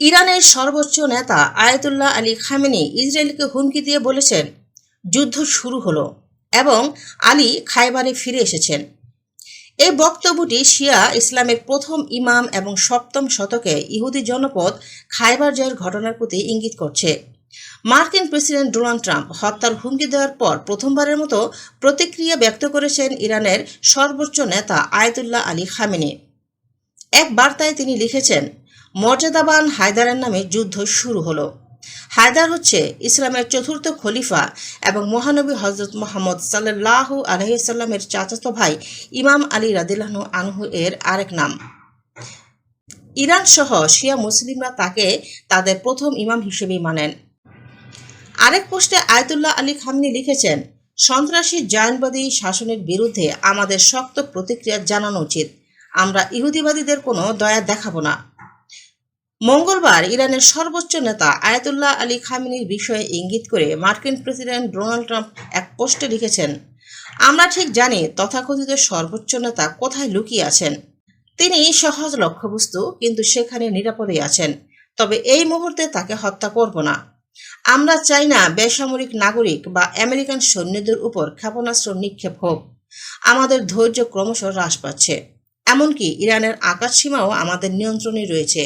ইরানের সর্বোচ্চ নেতা আয়াতুল্লাহ আলী খামেনি ইসরায়েলকে হুমকি দিয়ে বলেছেন, যুদ্ধ শুরু হলো এবং আলী খাইবারে ফিরে এসেছেন। এই বক্তব্যটি শিয়া ইসলামের প্রথম ইমাম এবং সপ্তম শতকে ইহুদি জনপদ খাইবার জয়ের ঘটনার প্রতি ইঙ্গিত করছে। মার্কিন প্রেসিডেন্ট ডোনাল্ড ট্রাম্প হত্যার হুমকি দেওয়ার পর প্রথমবারের মতো প্রতিক্রিয়া ব্যক্ত করেছেন ইরানের সর্বোচ্চ নেতা আয়তুল্লাহ আলী খামেনি। এক বার্তায় তিনি লিখেছেন মর্যাদাবান হায়দারের নামে যুদ্ধ শুরু হলো। হায়দার হচ্ছে ইসলামের চতুর্থ খলিফা এবং মহানবী হজরত মোহাম্মদ সাল্লাহ আলহিসাল্লামের চাচাতো ভাই ইমাম আলী রাদিল্লাহনু আনহু এর আরেক নাম। ইরান সহ শিয়া মুসলিমরা তাকে তাদের প্রথম ইমাম হিসেবেই মানেন। আরেক পোস্টে আয়তুল্লাহ আলী খামনি লিখেছেন, সন্ত্রাসী জায়নবাদী শাসনের বিরুদ্ধে আমাদের শক্ত প্রতিক্রিয়া জানানো উচিত। আমরা ইহুদিবাদীদের কোনো দয়া দেখাবো না। মঙ্গলবার ইরানের সর্বোচ্চ নেতা আয়াতুল্লাহ আলী খামিনির বিষয়ে ইঙ্গিত করে মার্কিন প্রেসিডেন্ট ডোনাল্ড ট্রাম্প এক পোস্টে লিখেছেন, আমরা ঠিক জানি তথাকথিত সর্বোচ্চ নেতা কোথায় লুকিয়ে আছেন। তিনি সহজ লক্ষ্যবস্তু, কিন্তু সেখানে নিরাপদে আছেন। তবে এই মুহূর্তে তাকে হত্যা করব না। আমরা চাই না বেসামরিক নাগরিক বা আমেরিকান সৈন্যদের উপর ক্ষেপণাস্ত্র নিক্ষেপ হোক। আমাদের ধৈর্য ক্রমশ হ্রাস পাচ্ছে। এমনকি ইরানের আকাশ সীমাও আমাদের নিয়ন্ত্রণে রয়েছে।